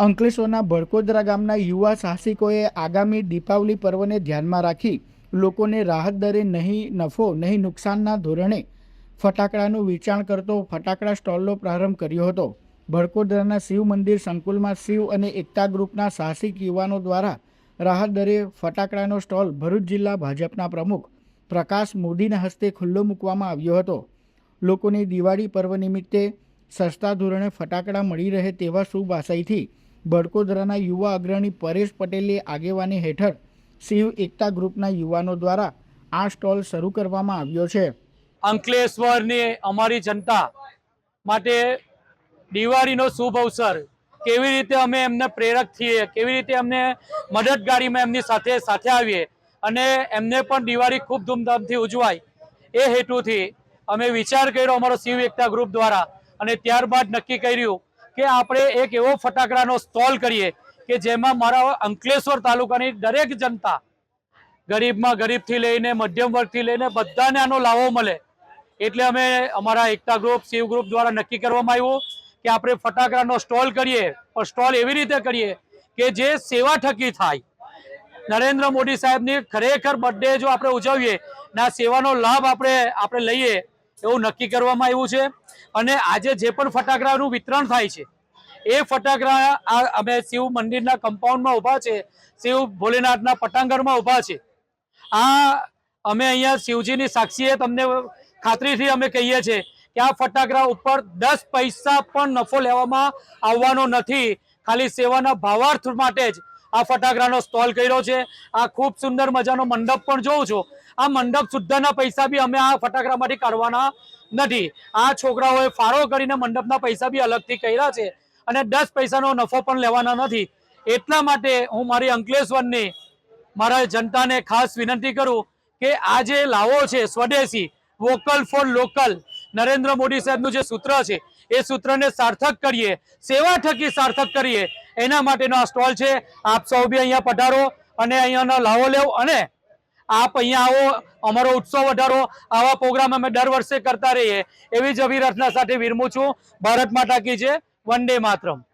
અંકલેશ્વરના ભડકોદરા ગામના યુવા સાહસિકોએ આગામી દીપાવલી પર્વને ધ્યાનમાં રાખી લોકોને રાહત દરે નહીં નફો, નહીં નુકસાનના ધોરણે ફટાકડાનું વેચાણ કરતો ફટાકડા સ્ટોલનો પ્રારંભ કર્યો હતો. ભડકોદરાના શિવ મંદિર સંકુલમાં શિવ અને એકતા ગ્રુપના સાહસિક યુવાનો દ્વારા રાહત દરે ફટાકડાનો સ્ટોલ ભરૂચ જિલ્લા ભાજપના પ્રમુખ પ્રકાશ મોદીના હસ્તે ખુલ્લો મૂકવામાં આવ્યો હતો. લોકોને દિવાળી પર્વ નિમિત્તે સસ્તા ધોરણે ફટાકડા મળી રહે તેવા શુભ આશયથી બડકોદરાના યુવા અગ્રણી પરેશ પટેલની આગેવાની હેઠળ શિવ એકતા ગ્રુપના યુવાનો દ્વારા આ સ્ટોલ શરૂ કરવામાં આવ્યો છે. અંકલેશ્વરની અમારી જનતા માટે દિવાળીનો શુભ અવસર. કેવી રીતે અમે એમને પ્રેરક થઈએ, કેવી રીતે અમને મદદગારીમાં એમની સાથે સાથે આવીએ અને એમને પણ દિવાળી ખૂબ ધૂમધામથી ઉજવાય એ હેતુથી અમે વિચાર કર્યો અમારો શિવ એકતા ગ્રુપ દ્વારા અને ત્યારબાદ નક્કી કર્યું કે આપણે એક એવો ફટાકડાનો સ્ટોલ કરીએ કે જેમાં મારા અંકલેશ્વર તાલુકાની દરેક જનતા ગરીબમાં ગરીબથી લઈને મધ્યમ વર્ગથી લઈને બધાને આનો લાવો મળે. એટલે અમે અમારા એકતા ગ્રુપ, શિવ ગ્રુપ દ્વારા નક્કી કરવામાં આવ્યું કે આપણે ફટાકડાનો સ્ટોલ કરીએ. પણ સ્ટોલ એવી રીતે કરીએ કે જે સેવા ઠકી થાય. નરેન્દ્ર મોદી સાહેબની ખરેખર બર્થડે જો આપણે ઉજવીએ, ના સેવાનો લાભ આપણે આપણે લઈએ એવું નક્કી કરવામાં આવ્યું છે. અને આજે જે પણ ફટાકડાનું વિતરણ થાય છે, એ ફટાકડા અમે શિવ મંદિરના કમ્પાઉન્ડમાં ઊભા છે, શિવ ભોલેનાથના પટાંગણમાં ઊભા છે. આ અમે અહીંયા શિવજીની સાક્ષીએ તમને ખાતરીથી અમે કહીએ છીએ કે આ ફટાકડા ઉપર દસ પૈસા પણ નફો લેવામાં આવવાનો નથી. ખાલી સેવાના ભાવાર્થ માટે જ આ ફટાકડાનો સ્ટોલ કર્યો છે. આ ખૂબ સુંદર મજાનો મંડપ પણ જોઉં છું. આ મંડપ શુદ્ધના પૈસા બી અમે આ ફટાકડામાંથી કાઢવાના નથી. આ છોકરાઓએ ફાળો કરીને મંડપના પૈસા બી અલગથી કર્યા છે અને દસ પૈસાનો નફો પણ લેવાના નથી. એટલા માટે હું મારી અંકલેશ્વરની, મારા જનતાને ખાસ વિનંતી કરું કે આ જે લાવો છે સ્વદેશી, vocal for local, Narendra Modi સાહેબનું જે સૂત્ર છે એ સૂત્રને સાર્થક કરીએ, સેવા થકી સાર્થક કરીએ. એના માટેનો આ સ્ટોલ છે. આપ સૌ બી અહીંયા પધારો અને અહીંયાનો લાવો લેવો અને આપ અહીંયા આવો, અમારો ઉત્સવ વધારો. આવા પ્રોગ્રામ અમે દર વર્ષે કરતા રહીએ. એવી જ અભિરચના સાથે વિરમું છું. ભારત માતા કી છે ડે માતરમ.